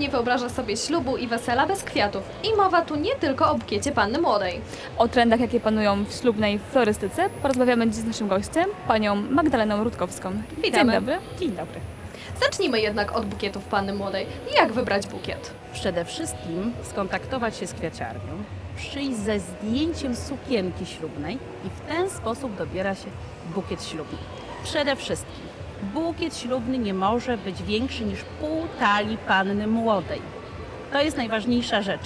Nie wyobraża sobie ślubu i wesela bez kwiatów. I mowa tu nie tylko o bukiecie panny młodej. O trendach, jakie panują w ślubnej florystyce porozmawiamy dziś z naszym gościem, panią Magdaleną Rutkowską. Witamy. Dzień dobry. Dzień dobry. Zacznijmy jednak od bukietów panny młodej. Jak wybrać bukiet? Przede wszystkim skontaktować się z kwiaciarnią, przyjść ze zdjęciem sukienki ślubnej i w ten sposób dobiera się bukiet ślubny. Przede wszystkim bukiet ślubny nie może być większy niż pół talii panny młodej. To jest najważniejsza rzecz,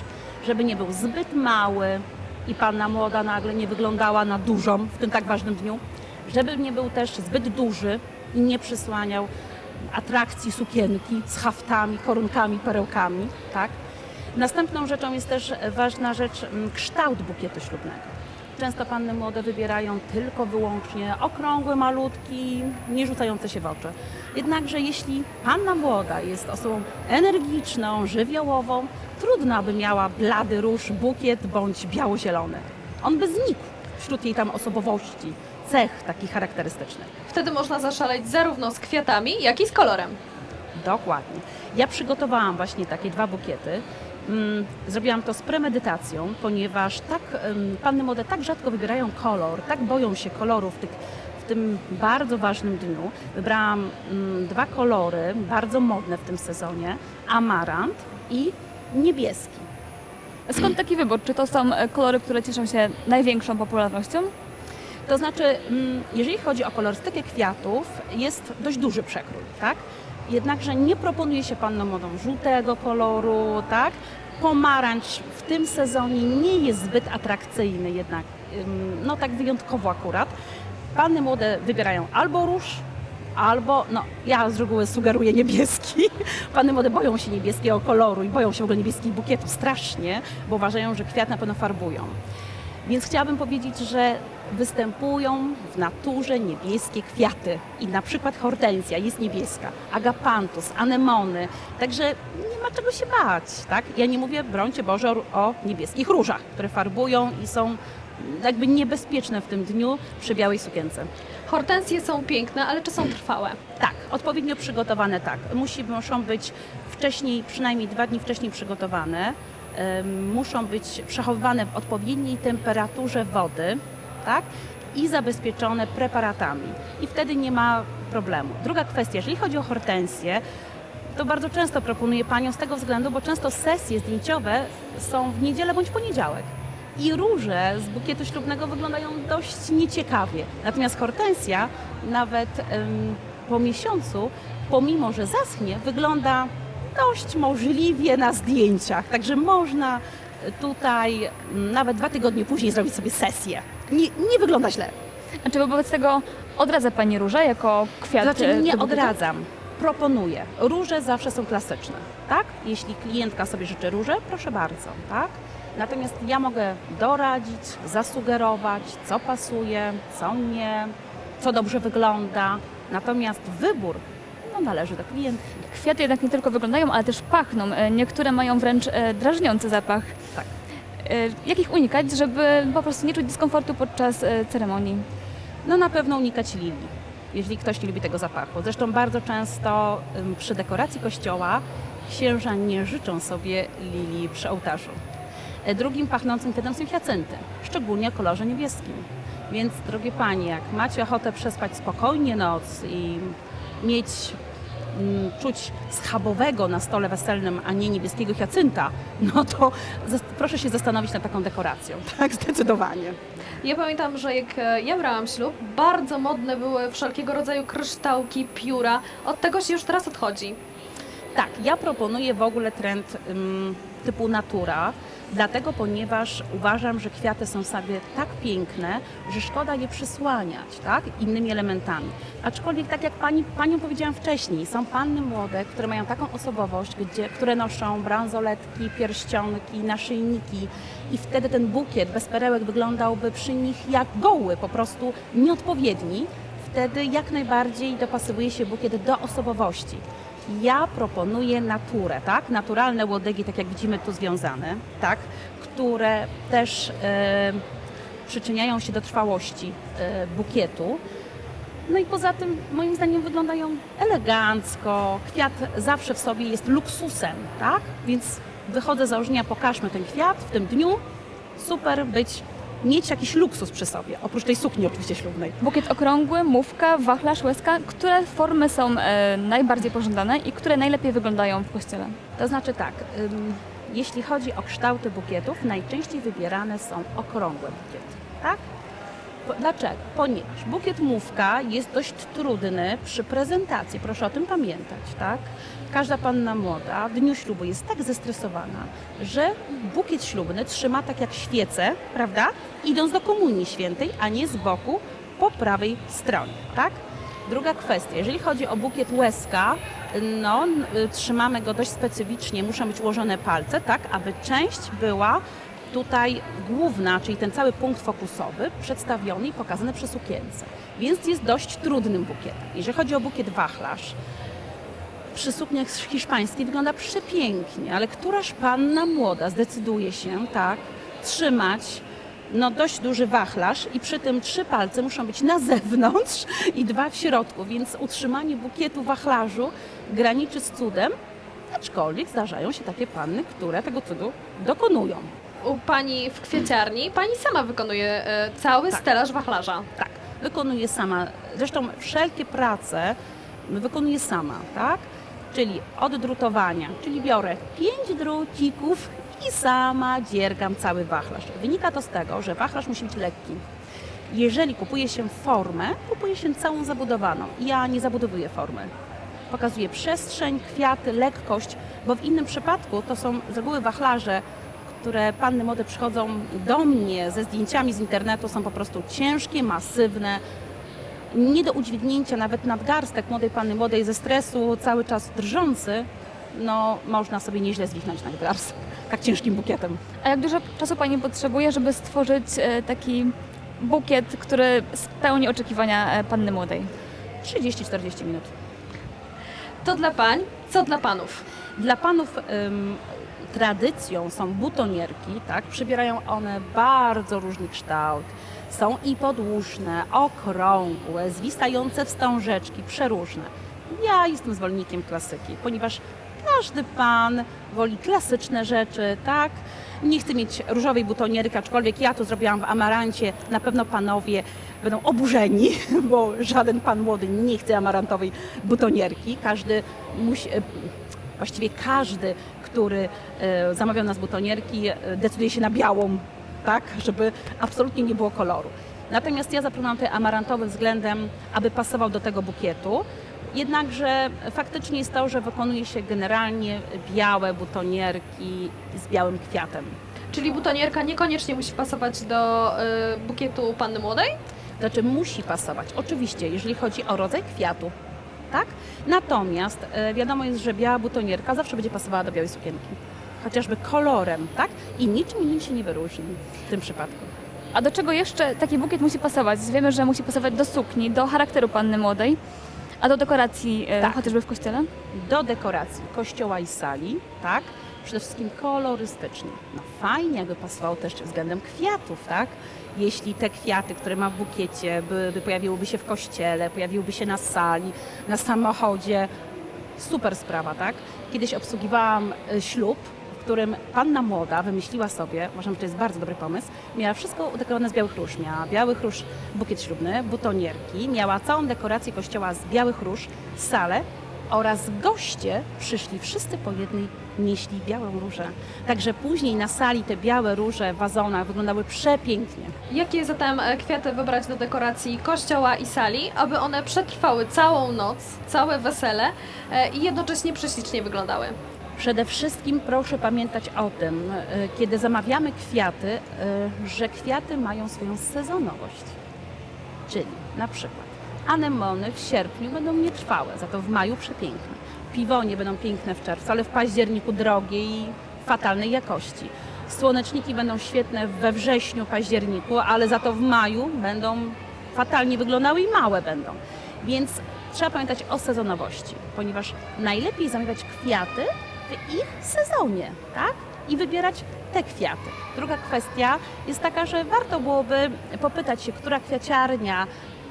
żeby nie był zbyt mały i panna młoda nagle nie wyglądała na dużą w tym tak ważnym dniu, żeby nie był też zbyt duży i nie przysłaniał atrakcji sukienki z haftami, korunkami, perełkami, tak? Następną rzeczą jest też ważna rzecz mm, kształt bukietu ślubnego. Często panny młode wybierają tylko wyłącznie okrągły, malutki, nie rzucające się w oczy. Jednakże jeśli panna młoda jest osobą energiczną, żywiołową, trudno aby miała blady róż, bukiet bądź biało-zielony. On by znikł wśród jej tam osobowości, cech takich charakterystycznych. Wtedy można zaszaleć zarówno z kwiatami, jak i z kolorem. Dokładnie. Ja przygotowałam właśnie takie dwa bukiety. Mm, Zrobiłam to z premedytacją, ponieważ tak, panny młode tak rzadko wybierają kolor, tak boją się koloru w, tych, w tym bardzo ważnym dniu. Wybrałam mm, dwa kolory, bardzo modne w tym sezonie, amarant i niebieski. Skąd taki wybór? Czy to są e, kolory, które cieszą się największą popularnością? To znaczy, mm, jeżeli chodzi o kolorystykę kwiatów, jest dość duży przekrój, tak? Jednakże nie proponuje się pannom żółtego koloru, tak? Pomarańcz w tym sezonie nie jest zbyt atrakcyjny jednak, no tak wyjątkowo akurat. Panny młode wybierają albo róż, albo, no ja z reguły sugeruję niebieski. Panny młode boją się niebieskiego koloru i boją się w ogóle niebieskich bukietów strasznie, bo uważają, że kwiat na pewno farbują. Więc chciałabym powiedzieć, że występują w naturze niebieskie kwiaty i na przykład hortensja jest niebieska, agapantus, anemony, także nie ma czego się bać, tak? Ja nie mówię, brońcie Boże, o, niebieskich różach, które farbują i są jakby niebezpieczne w tym dniu przy białej sukience. Hortensje są piękne, ale czy są trwałe? Tak, odpowiednio przygotowane tak. Musi, muszą być wcześniej, przynajmniej dwa dni wcześniej przygotowane. Muszą być przechowywane w odpowiedniej temperaturze wody, tak? I zabezpieczone preparatami. I wtedy nie ma problemu. Druga kwestia, jeżeli chodzi o hortensję, to bardzo często proponuję Panią z tego względu, bo często sesje zdjęciowe są w niedzielę bądź poniedziałek. I róże z bukietu ślubnego wyglądają dość nieciekawie. Natomiast hortensja nawet em, po miesiącu, pomimo że zaschnie, wygląda dość możliwie na zdjęciach. Także można tutaj nawet dwa tygodnie później zrobić sobie sesję. Nie, nie wygląda źle. A czy wobec tego odradza Pani róże jako kwiat? Znaczy e, nie odradzam, proponuję. Róże zawsze są klasyczne, tak? Jeśli klientka sobie życzy róże, proszę bardzo, tak? Natomiast ja mogę doradzić, zasugerować, co pasuje, co nie, co dobrze wygląda. Natomiast wybór no, należy do klientki. Kwiaty jednak nie tylko wyglądają, ale też pachną. E, Niektóre mają wręcz e, drażniący zapach. Tak. E, Jak ich unikać, żeby po prostu nie czuć dyskomfortu podczas ceremonii? No na pewno unikać lilii, jeżeli ktoś nie lubi tego zapachu. Zresztą bardzo często przy dekoracji kościoła księża nie życzą sobie lilii przy ołtarzu. Drugim pachnącym kwiatem są hiacynty, szczególnie o kolorze niebieskim. Więc drogie Panie, jak macie ochotę przespać spokojnie noc i mieć, mm, czuć schabowego na stole weselnym, a nie niebieskiego hiacynta, no to proszę się zastanowić nad taką dekoracją. Tak, zdecydowanie. Ja pamiętam, że jak e, ja brałam ślub, bardzo modne były wszelkiego rodzaju kryształki, pióra. Od tego się już teraz odchodzi. Tak, ja proponuję w ogóle trend ym, typu natura, dlatego ponieważ uważam, że kwiaty są sobie tak piękne, że szkoda je przysłaniać tak, innymi elementami. Aczkolwiek, tak jak pani, Panią powiedziałam wcześniej, są panny młode, które mają taką osobowość, gdzie, które noszą bransoletki, pierścionki, naszyjniki i wtedy ten bukiet bez perełek wyglądałby przy nich jak goły, po prostu nieodpowiedni. Wtedy jak najbardziej dopasowuje się bukiet do osobowości. Ja proponuję naturę, tak? Naturalne łodygi, tak jak widzimy tu związane, tak? Które też e, przyczyniają się do trwałości e, bukietu. No i poza tym, moim zdaniem, wyglądają elegancko. Kwiat zawsze w sobie jest luksusem, tak? Więc wychodzę z założenia, pokażmy ten kwiat w tym dniu. Super być, mieć jakiś luksus przy sobie, oprócz tej sukni oczywiście ślubnej. Bukiet okrągły, mówka, wachlarz, łezka. Które formy są e, najbardziej pożądane i które najlepiej wyglądają w kościele? To znaczy tak, ym, jeśli chodzi o kształty bukietów, najczęściej wybierane są okrągłe bukiety, tak? Dlaczego? Ponieważ bukiet mówka jest dość trudny przy prezentacji, proszę o tym pamiętać, tak? Każda panna młoda w dniu ślubu jest tak zestresowana, że bukiet ślubny trzyma tak jak świecę, prawda? Idąc do komunii świętej, a nie z boku po prawej stronie, tak? Druga kwestia, jeżeli chodzi o bukiet łezka, no, y, trzymamy go dość specyficznie, muszą być ułożone palce, tak, aby część była tutaj główna, czyli ten cały punkt fokusowy, przedstawiony i pokazany przy sukience. Więc jest dość trudnym bukietem. Jeżeli chodzi o bukiet wachlarz, przy sukniach hiszpańskich wygląda przepięknie, ale któraż panna młoda zdecyduje się, tak, trzymać no dość duży wachlarz i przy tym trzy palce muszą być na zewnątrz i dwa w środku, więc utrzymanie bukietu wachlarzu graniczy z cudem, aczkolwiek zdarzają się takie panny, które tego cudu dokonują. U pani w kwieciarni pani sama wykonuje e, cały Tak. stelaż wachlarza. Tak, wykonuję sama. Zresztą wszelkie prace wykonuję sama, tak? Czyli od drutowania, czyli biorę pięć drucików i sama dziergam cały wachlarz. Wynika to z tego, że wachlarz musi być lekki. Jeżeli kupuje się formę, kupuje się całą zabudowaną. Ja nie zabudowuję formy. Pokazuję przestrzeń, kwiaty, lekkość, bo w innym przypadku to są z reguły wachlarze, które panny młode przychodzą do mnie ze zdjęciami z internetu, są po prostu ciężkie, masywne, nie do udźwignięcia nawet nadgarstek młodej panny młodej ze stresu, cały czas drżący, no można sobie nieźle zwichnąć nadgarstek tak ciężkim bukietem. A jak dużo czasu Pani potrzebuje, żeby stworzyć e, taki bukiet, który spełni oczekiwania e, panny młodej? 30-40 minut. To dla pań, co dla panów? Dla panów ym, tradycją są butonierki, tak? Przybierają one bardzo różny kształt. Są i podłużne, okrągłe, zwisające wstążeczki, przeróżne. Ja jestem zwolennikiem klasyki, ponieważ każdy pan woli klasyczne rzeczy, tak? Nie chce mieć różowej butonierki, aczkolwiek ja to zrobiłam w Amarancie. Na pewno panowie będą oburzeni, bo żaden pan młody nie chce amarantowej butonierki. Każdy musi, e, właściwie każdy, który e, zamawiał nas butonierki, e, decyduje się na białą, tak, żeby absolutnie nie było koloru. Natomiast ja zaproponowałam ten amarantowy względem, aby pasował do tego bukietu. Jednakże faktycznie jest to, że wykonuje się generalnie białe butonierki z białym kwiatem. Czyli butonierka niekoniecznie musi pasować do e, bukietu panny młodej? Znaczy musi pasować, oczywiście, jeżeli chodzi o rodzaj kwiatu. Tak? Natomiast e, wiadomo jest, że biała butonierka zawsze będzie pasowała do białej sukienki. Chociażby kolorem, tak? I niczym innym się nie wyróżni w tym przypadku. A do czego jeszcze taki bukiet musi pasować? Wiemy, że musi pasować do sukni, do charakteru panny młodej, a do dekoracji e, Tak. chociażby w kościele? Do dekoracji kościoła i sali, tak? Przede wszystkim kolorystycznie. No fajnie, jakby pasowało też względem kwiatów, tak? Jeśli te kwiaty, które ma w bukiecie, by, by pojawiłyby się w kościele, pojawiłyby się na sali, na samochodzie, super sprawa, tak? Kiedyś obsługiwałam e, ślub, w którym panna młoda wymyśliła sobie, uważam, że to jest bardzo dobry pomysł, miała wszystko udekorowane z białych róż. Miała białych róż bukiet ślubny, butonierki, miała całą dekorację kościoła z białych róż, salę oraz goście przyszli wszyscy po jednej, nieśli białą różę. Także później na sali te białe róże w wazonach wyglądały przepięknie. Jakie zatem e, kwiaty wybrać do dekoracji kościoła i sali, aby one przetrwały całą noc, całe wesele e, i jednocześnie prześlicznie wyglądały? Przede wszystkim proszę pamiętać o tym, e, kiedy zamawiamy kwiaty, e, że kwiaty mają swoją sezonowość. Czyli na przykład anemony w sierpniu będą nietrwałe, za to w maju przepiękne. Piwonie będą piękne w czerwcu, ale w październiku drogie i fatalnej jakości. Słoneczniki będą świetne we wrześniu, październiku, ale za to w maju będą fatalnie wyglądały i małe będą. Więc trzeba pamiętać o sezonowości, ponieważ najlepiej zamawiać kwiaty w ich sezonie, tak? I wybierać te kwiaty. Druga kwestia jest taka, że warto byłoby popytać się, która kwiaciarnia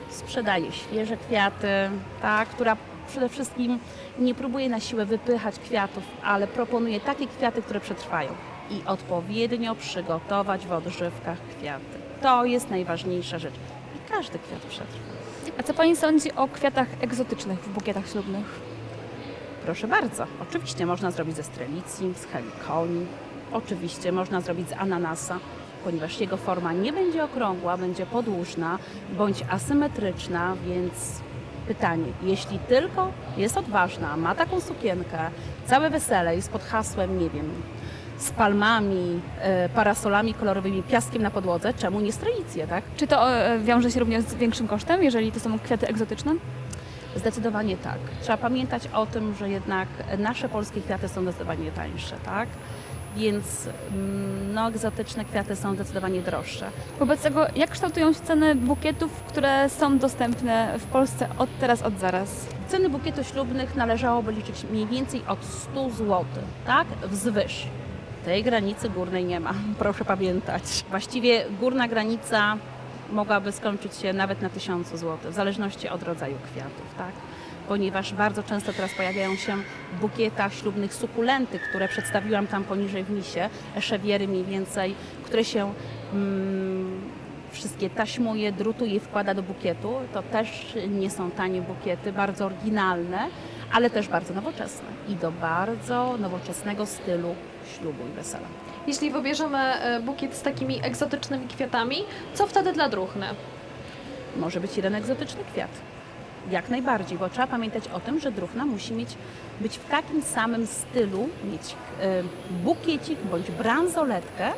sprzedaje świeże kwiaty, tak, która przede wszystkim nie próbuje na siłę wypychać kwiatów, ale proponuje takie kwiaty, które przetrwają i odpowiednio przygotować w odżywkach kwiaty. To jest najważniejsza rzecz. I każdy kwiat przetrwa. A co Pani sądzi o kwiatach egzotycznych w bukietach ślubnych? Proszę bardzo. Oczywiście można zrobić ze strelicji, z helikonii. Oczywiście można zrobić z ananasa, ponieważ jego forma nie będzie okrągła, będzie podłużna bądź asymetryczna, więc pytanie, jeśli tylko jest odważna, ma taką sukienkę, całe wesele jest pod hasłem, nie wiem, z palmami, e, parasolami kolorowymi, piaskiem na podłodze, czemu nie strelicję, tak? Czy to e, wiąże się również z większym kosztem, jeżeli to są kwiaty egzotyczne? Zdecydowanie tak. Trzeba pamiętać o tym, że jednak nasze polskie kwiaty są zdecydowanie tańsze, tak? Więc mm, no, egzotyczne kwiaty są zdecydowanie droższe. Wobec tego, jak kształtują się ceny bukietów, które są dostępne w Polsce od teraz, od zaraz? Ceny bukietów ślubnych należałoby liczyć mniej więcej od 100 zł, tak? Wzwyż. Tej granicy górnej nie ma, proszę pamiętać. Właściwie górna granica mogłaby skończyć się nawet na 1000 zł, w zależności od rodzaju kwiatów, tak? Ponieważ bardzo często teraz pojawiają się w bukietach ślubnych sukulenty, które przedstawiłam tam poniżej w misie, eszewiery mniej więcej, które się mm, wszystkie taśmuje, drutuje i wkłada do bukietu. To też nie są tanie bukiety, bardzo oryginalne, ale też bardzo nowoczesne i do bardzo nowoczesnego stylu ślubu i wesela. Jeśli wybierzemy e, bukiet z takimi egzotycznymi kwiatami, co wtedy dla druhny? Może być jeden egzotyczny kwiat. Jak najbardziej, bo trzeba pamiętać o tym, że druhna musi mieć, być w takim samym stylu, mieć e, bukiecik bądź bransoletkę,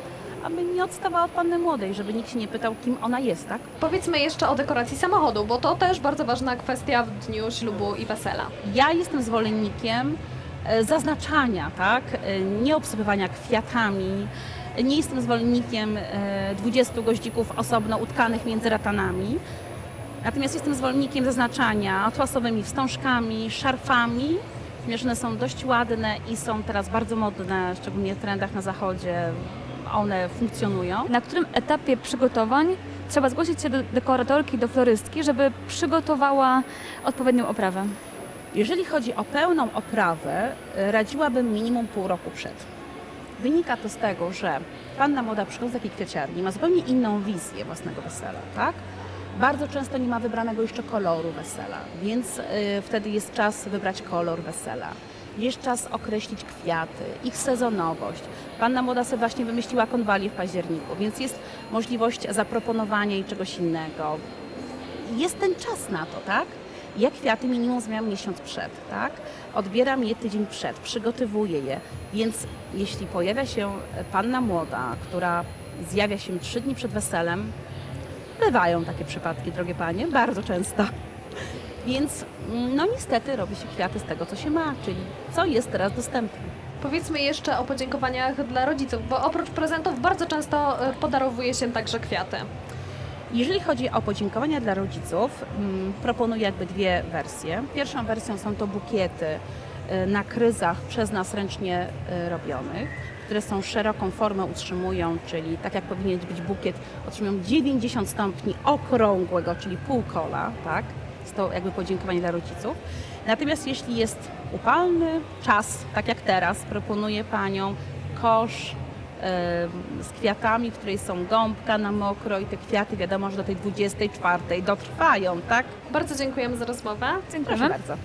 aby nie odstawała od panny młodej, żeby nikt się nie pytał, kim ona jest, tak? Powiedzmy jeszcze o dekoracji samochodu, bo to też bardzo ważna kwestia w dniu ślubu i wesela. Ja jestem zwolennikiem e, zaznaczania, tak? E, Nie obsypywania kwiatami. Nie jestem zwolennikiem e, 20 goździków osobno utkanych między ratanami. Natomiast jestem zwolennikiem zaznaczania atłasowymi wstążkami, szarfami, ponieważ one są dość ładne i są teraz bardzo modne, szczególnie w trendach na zachodzie. One funkcjonują. Na którym etapie przygotowań trzeba zgłosić się do dekoratorki, do florystki, żeby przygotowała odpowiednią oprawę? Jeżeli chodzi o pełną oprawę, radziłabym minimum pół roku przed. Wynika to z tego, że panna młoda przychodzi do takiej kwieciarni, ma zupełnie inną wizję własnego wesela, tak? Bardzo często nie ma wybranego jeszcze koloru wesela, więc y, wtedy jest czas wybrać kolor wesela. Jest czas określić kwiaty, ich sezonowość. Panna młoda sobie właśnie wymyśliła konwalię w październiku, więc jest możliwość zaproponowania jej czegoś innego. Jest ten czas na to, tak? Ja kwiaty minimum zmieniam miesiąc przed, tak? Odbieram je tydzień przed, przygotowuję je, więc jeśli pojawia się panna młoda, która zjawia się trzy dni przed weselem, bywają takie przypadki, drogie panie, bardzo często. Więc mm, no niestety robi się kwiaty z tego, co się ma, czyli co jest teraz dostępne. Powiedzmy jeszcze o podziękowaniach dla rodziców, bo oprócz prezentów bardzo często e, podarowuje się także kwiaty. Jeżeli chodzi o podziękowania dla rodziców, mm, proponuję jakby dwie wersje. Pierwszą wersją są to bukiety y, na kryzach przez nas ręcznie y, robionych, które są szeroką formę utrzymują, czyli tak jak powinien być bukiet, otrzymują 90 stopni okrągłego, czyli półkola, tak? Jest to jakby podziękowanie dla rodziców. Natomiast jeśli jest upalny czas, tak jak teraz, proponuję Panią kosz z kwiatami, w której są gąbka na mokro i te kwiaty wiadomo, że do tej 24 dotrwają, tak? Bardzo dziękujemy za rozmowę. Dziękujemy. bardzo.